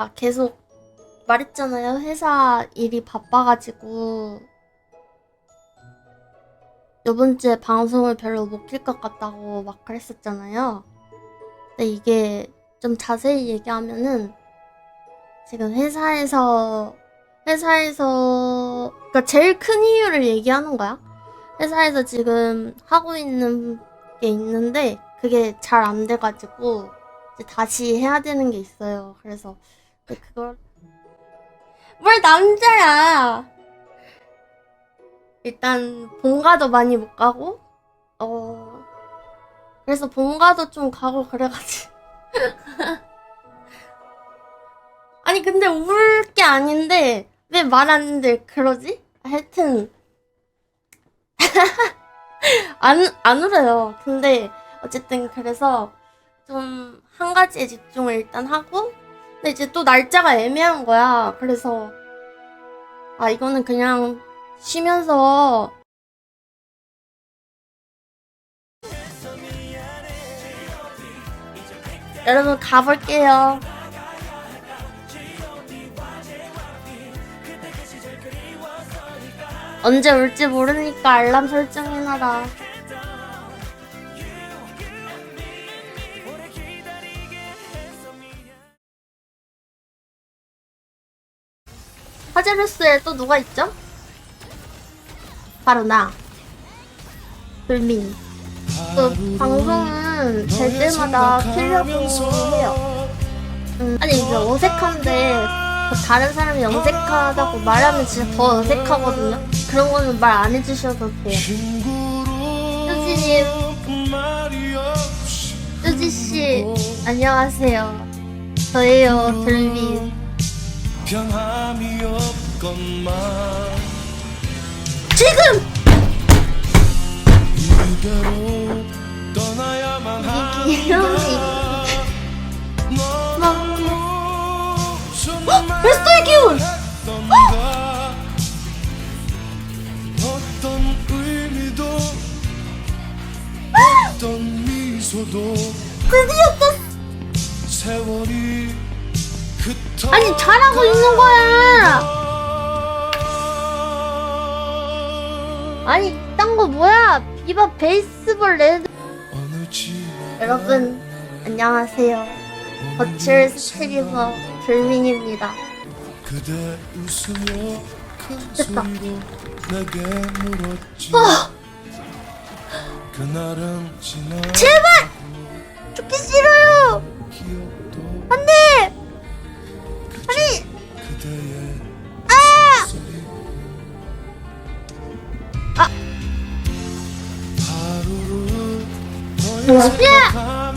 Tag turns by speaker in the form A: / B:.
A: 아, 계속 말했잖아요. 회사 일이 바빠가지고 이번 주에 방송을 별로 못 킬 것 같다고 막 그랬었잖아요. 근데 이게 좀 자세히 얘기하면은 지금 회사에서 회사에서 그러니까 제일 큰 이유를 얘기하는 거야. 회사에서 지금 하고 있는 게 있는데 그게 잘 안 돼가지고 이제 다시 해야 되는 게 있어요. 그래서 그걸 뭘 남자야? 일단 본가도 많이 못 가고 어 그래서 본가도 좀 가고 그래가지고 아니 근데 울 게 아닌데 왜 말안 했는데 그러지? 하여튼 안, 안 울어요. 근데 어쨌든 그래서 좀 한 가지에 집중을 일단 하고 근데 이제 또 날짜가 애매한 거야. 그래서 아 이거는 그냥 쉬면서 여러분 가볼게요. 언제 올지 모르니까 알람 설정해놔라. 하제루스에 또 누가 있죠? 바로 나. 불민. 또 방송은 될 때마다 키려고 해요. 음, 아니 이게 어색한데 다른 사람이 어색하다고 말하면 진짜 더 어색하거든요. 그런 거는 말 안 해주셔도 돼요. 효진님, 효지씨, 안녕하세요. 저예요, 들민.
B: 변함이 없건만
A: 지금!
B: 이대로 떠나야만 하니까 너무 정말
A: 베스트의 기운!
B: 했던가 어떤 의미도 어떤 미소도
A: 드디어!
B: 세월이
A: 아니, 잘하고 있는 거야! 아니, 딴 거 뭐야? 비바 베이스볼 레드. 여러분, 안녕하세요. 버츄얼 스트리머 불민입니다. 됐다.
B: 지나
A: 제발! 아! 아!
B: 하루를
A: 야!